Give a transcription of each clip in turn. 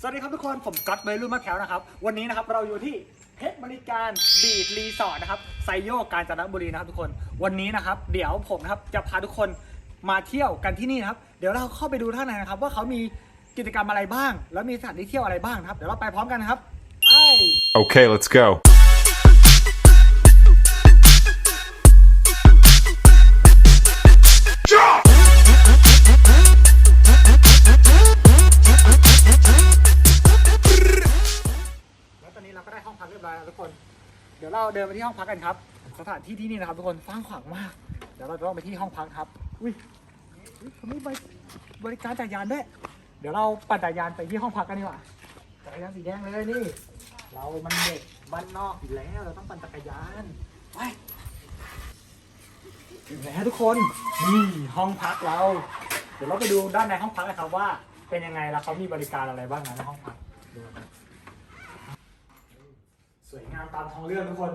สวัสดีครับทุกคนผมก๊อตเบย์รุ่นมาแควนะครับ วันนี้นะครับเราอยู่ที่เพชรบริการบีดรีสอร์ทนะครับไซโยกกาญจนบุรีนะครับทุกคนวันนี้นะครับ เดี๋ยวผมนะครับจะพาทุกคนมาเที่ยวกันที่นี่นะครับเดี๋ยวเราเข้าไปดูท่างในนะครับ ว่าเขามีกิจกรรมอะไรบ้าง แล้วมีสถานที่เที่ยวอะไรบ้างนะครับ เดี๋ยวเราไปพร้อมกันนะครับไป Okay, let's go. เดินไปที่ห้องพักกันครับ สถานที่ที่นี่นะครับทุกคนฟ้างขวางมาก เดี๋ยวเราจะต้องไปที่ห้องพักครับ อุ้ยอุ๊ยเขามีบริบริการจักรยานด้วย เดี๋ยวเราปั่นจักรยานไปที่ห้องพักกันดีกว่าจักรยานสีแดงเลยนี่ เรามันเด็กบ้านนอกอยู่แล้ว เราต้องปั่นจักรยานไปถึงแล้วทุกคน นี่ห้องพักเรา เดี๋ยวเราไปดูด้านในห้องพักกันครับว่า เป็นยังไงแล้วเขามีบริการอะไรบ้างนะในห้องพักดูกัน สวยงามตามท้องเรื่องทุกคน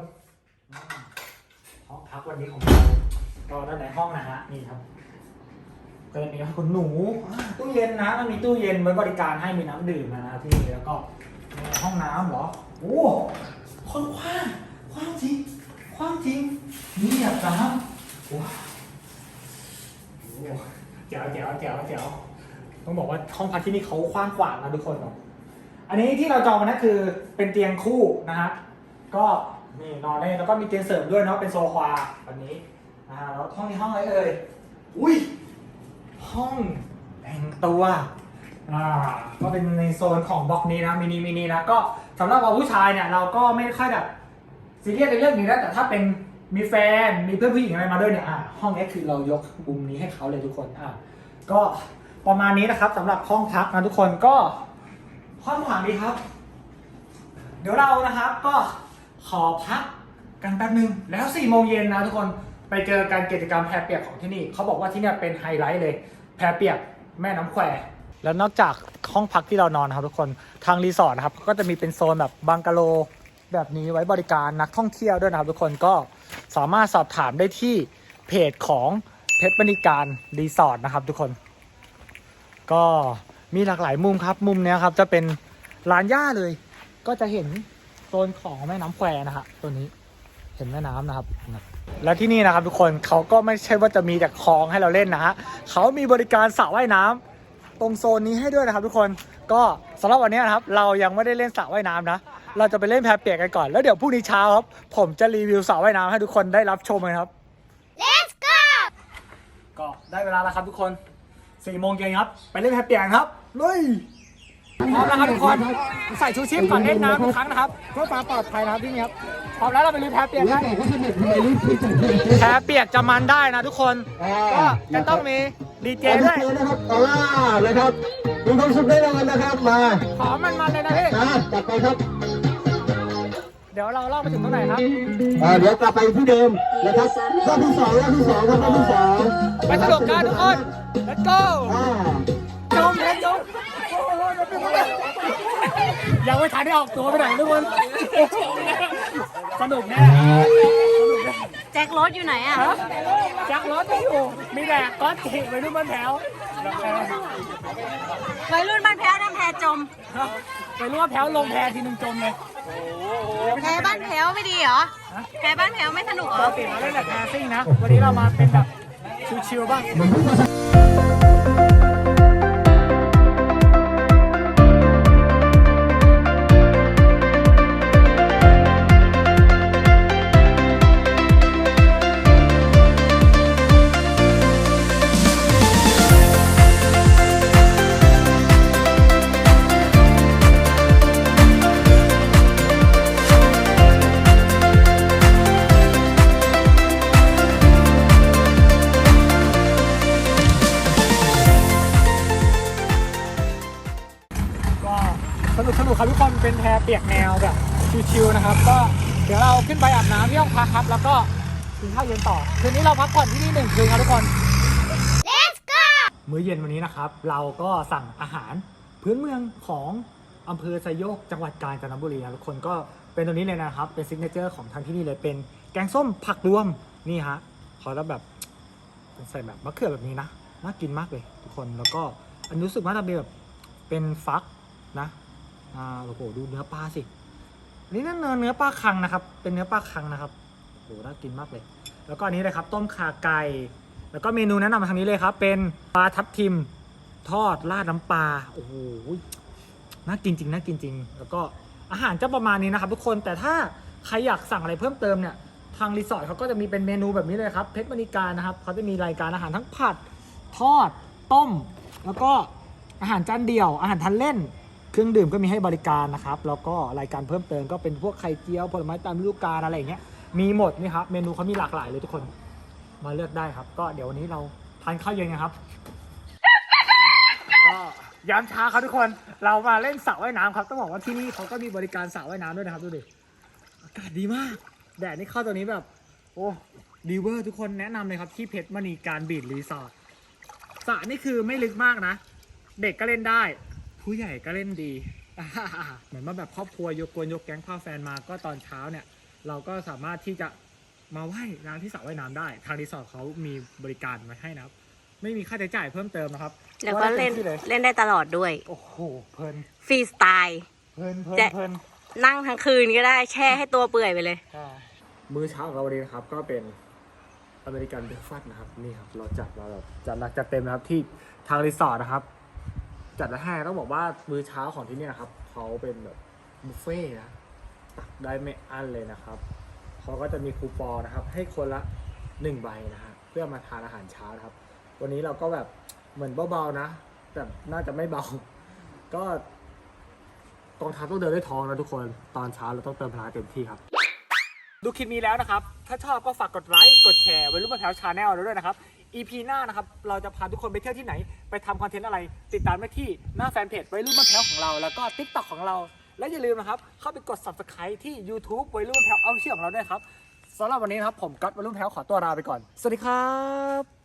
ห้องพักวันนี้ของเราก็ด้านในห้องนะฮะนี่ครับก็จะมีคุณหนูตู้เย็นนะมันมีตู้เย็นไว้บริการให้มีน้ำดื่มนะที่แล้วก็ห้องน้ำเหรอโอ้คนกว้างกว้างจริงกว้างจริงนี่แบบน้ำว้าวโอ้แจ๋วแจ๋วแจ๋วแจ๋วต้องบอกว่าห้องพักที่นี่เขากว้างขวานะทุกคนเนาะอันนี้ที่เราจองมานะคือเป็นเตียงคู่นะฮะ ก็นี่นอนได้แล้วก็มีเตียงเสริมด้วยเนาะเป็นโซฟาวันนี้นะฮะแล้วห้องนี้ห้องอะไรเอ่ยอุ้ยห้องแต่งตัวอ่าก็เป็นในโซนของบล็อกนี้นะมินิมินินะก็สำหรับเราผู้ชายเนี่ยเราก็ไม่ค่อยแบบซีเรียสในเรื่องนี้นะแต่ถ้าเป็นมีแฟนมีเพื่อนผู้หญิงอะไรมาด้วยเนี่ยอะห้องนี้คือเรายกมุมนี้ให้เขาเลยทุกคนอะก็ประมาณนี้นะครับสำหรับห้องพักนะทุกคนก็ห้องถามดีครับ เดี๋ยวเรานะครับก็ ขอพักกันแป๊บนึง แล้ว4ี่โมงเย็นนะทุกคนไปเจอการกิจกรรมแพเปียกของที่นี่เขาบอกว่าที่เนี่ยเป็นไฮไลท์เลย แพเปียกแม่น้ำแควแล้วนอกจากห้องพักที่เรานอนนะครับทุกคนทางรีสอร์ทนะครับก็จะมีเป็นโซนแบบบังกะโลแบบนี้ไว้บริการนักท่องเที่ยวด้วยนะครับ ทุกคนก็สามารถสอบถามได้ที่เพจของเพชรบริการรีสอร์ทนะครับ ทุกคน ก็มีหลากหลายมุมครับ มุมเนี้ยครับจะเป็นลานหญ้าเลย ก็จะเห็น ซนของแม่น้ำแควนะฮะตัวนี้เห็นแม่น้ำนะครับ และที่นี่นะครับทุกคนเขาก็ไม่ใช่ว่าจะมีแต่คลองให้เราเล่นนะฮะเขามีบริการสระว่ายน้ำตรงโซนนี้ให้ด้วยนะครับ ทุกคนก็สำหรับวันนี้นะครับ เรายังไม่ได้เล่นสระว่ายน้ำนะ เราจะไปเล่นแพเปียกกันก่อนแล้วเดี๋ยวพรุ่งนี้เช้าครับผมจะรีวิวสระว่ายน้ำให้ทุกคนได้รับชมกันครับ Let's go ก็ได้เวลาแล้วครับทุกคน4โมงเย็นครับ ไปเล่นแพเปียกครับลุย พร้อมแล้วครับทุกคนใส่ชูชีพก่อนเล่นน้ำทุกครั้งนะครับเพื่อความปลอดภัยนะครับที่นี่ครับพร้อมแล้วเราไปลุยแพเปียกกันแพเปียกจะมันได้นะทุกคนก็จะต้องมีดีเจด้วยนะครับอ่านะครับมีความสุขแน่นอนนะครับมาขอมันมันๆเลยนะพี่นะจัดไปครับเดี๋ยวเราเล่าไปถึงตรงไหนครับอ่าเดี๋ยวกลับไปที่เดิมนะครับรอบที่สองรอบที่สองครับรอบที่สองไปสนุกกันทุกคน let's go ยวไปหมดเลยยังไม่ทันได้ออกตัวไปไหนทุกคน สนุกแน่แจ็ครถอยู่ไหนอะฮะจักรถไม่อยู่ มีแต่ก้อนจิไปดูมันแถววัยรุ่นบ้านแพ้วน้ำแพจม ไปรู้ว่าแถวลงแพทีนึงจมเลยแพ้บ้านแพ้วไม่ดีเหรอ แพ้บ้านแพ้วไม่สนุกเหรปอกติเราเล่นแบบแพซิ่งนะ วันนี้เรามาเป็นแบบชิวๆบ้าง สนุกสนุกครับทุกคนเป็นแพเปียกแนวแบบชิวๆนะครับ ก็เดี๋ยวเราขึ้นไปอาบน้ำที่ห้องพักครับ แล้วก็กินข้าวเย็นต่อ คืนนี้เราพักผ่อนที่นี่หนึ่งคืนครับทุกคน Let's go มื้อเย็นวันนี้นะครับ เราก็สั่งอาหารพื้นเมืองของอำเภอไซโยกจังหวัดกาญจนบุรีนะทุกคนก็เป็นตัวนี้เลยนะครับ เป็นซิกเนเจอร์ของทางที่นี่เลยเป็นแกงส้มผักรวมนี่ฮะเขาจะแบบใส่แบบมะเขือแบบนี้นะน่ากินมากเลยทุกคนแล้วก็อันนี้รู้สึกว่าจะเป็นแบบเป็นฟักนะ อ่าโอ้โหดูเนื้อปลาสินี่นั่นเนื้อเนื้อปลาคังนะครับ เป็นเนื้อปลาคังนะครับโอ้โหน่ากินมากเลย แล้วก็อันนี้เลยครับ ต้มขาไก่ แล้วก็เมนูแนะนำมาทางนี้เลยครับ เป็นปลาทับทิมทอดราดน้ำปลา โอ้โห น่ากินจริง น่ากินจริง แล้วก็อาหารจะประมาณนี้นะครับ ทุกคน แต่ถ้าใครอยากสั่งอะไรเพิ่มเติมเนี่ย ทางรีสอร์ทเขาก็จะมีเป็นเมนูแบบนี้เลยครับ เพชรมณีการนะครับ เขาจะมีรายการอาหารทั้งผัด ทอด ต้ม แล้วก็อาหารจานเดียว อาหารทานเล่น เครื่องดื่มก็มีให้บริการนะครับ แล้วก็รายการเพิ่มเติมก็เป็นพวกไข่เจียวผลไม้ตามฤดูกาลอะไรอย่างเงี้ย มีหมดนี่ครับ เมนูเขามีหลากหลายเลยทุกคน มาเลือกได้ครับ ก็เดี๋ยววันนี้เราทานข้าวเย็นกันครับ ก็ยามเช้าครับทุกคน เรามาเล่นสระว่ายน้ำครับ ต้องบอกว่าที่นี่เขาก็มีบริการสระว่ายน้ำด้วยนะครับดูดิ อากาศดีมาก แดดนี่เข้าตัวนี้แบบ โอ้ดีเวอร์ทุกคนแนะนำเลยครับที่เพชรมณีการบีดรีสอร์ท สระนี่คือไม่ลึกมากนะ เด็กก็เล่นได้ ผู้ใหญ่ก็เล่นดี เหมือนมาแบบครอบครัวยกกวนยกแก๊งพาแฟนมาก็ตอนเช้าเนี่ย เราก็สามารถที่จะมาว่ายน้ำที่สระว่ายน้ำได้ ทางรีสอร์ทเขามีบริการมาให้นะครับ ไม่มีค่าใช้จ่ายเพิ่มเติมนะครับแล้วก็เล่นว่าได้ต็มที่เลยเล่นได้ตลอดด้วย โอ้โหเพลินฟรีสไตล์เพลินเพลินจะเพลินนั่งทั้งคืนก็ได้แช่ให้ตัวเปื่อยไปเลย มื้อเช้าของเราวันนี้นะครับ ก็เป็นอเมริกันเบรคฟาสต์นะครับนี่ครับเราจัดมาแบบจัดหนักจัดเต็มนะครับที่ทางรีสอร์ทนะครับ จัดมาให้ต้องบอกว่ามื้อเช้าของที่นี่นะครับเขาเป็นแบบบุฟเฟ่นะตักได้ไม่อั้นเลยนะครับเขาก็จะมีคูปองนะครับ ให้คนละหนึ่งใบนะฮะเพื่อมาทานอาหารเช้านะครับ วันนี้เราก็แบบเหมือนเบาๆนะ แต่น่าจะไม่เบา ก็กองทัพต้องเดินด้วยท้องนะทุกคนตอนเช้าเราต้องเติมพลังเต็มที่ครับ ดูคลิปนี้แล้วนะครับ ถ้าชอบก็ฝากกดไลค์กดแชร์ไว้รูปมาแถวชาแนลด้วยนะครับ EP หน้านะครับ เราจะพาทุกคนไปเที่ยวที่ไหน ไปทำคอนเทนต์อะไร ติดตามได้ที่หน้าแฟนเพจไว้รูปมาแถวของเรา แล้วก็ TikTok ของเรา และอย่าลืมนะครับ เข้าไปกด Subscribe ที่ YouTube ไว้รูปมแถวเอาเชี่ยของเราด้วยครับสำหรับวันนี้นะครับผมก๊อตไว้รูปมแถวขอตัวลาไปก่อน สวัสดีครับ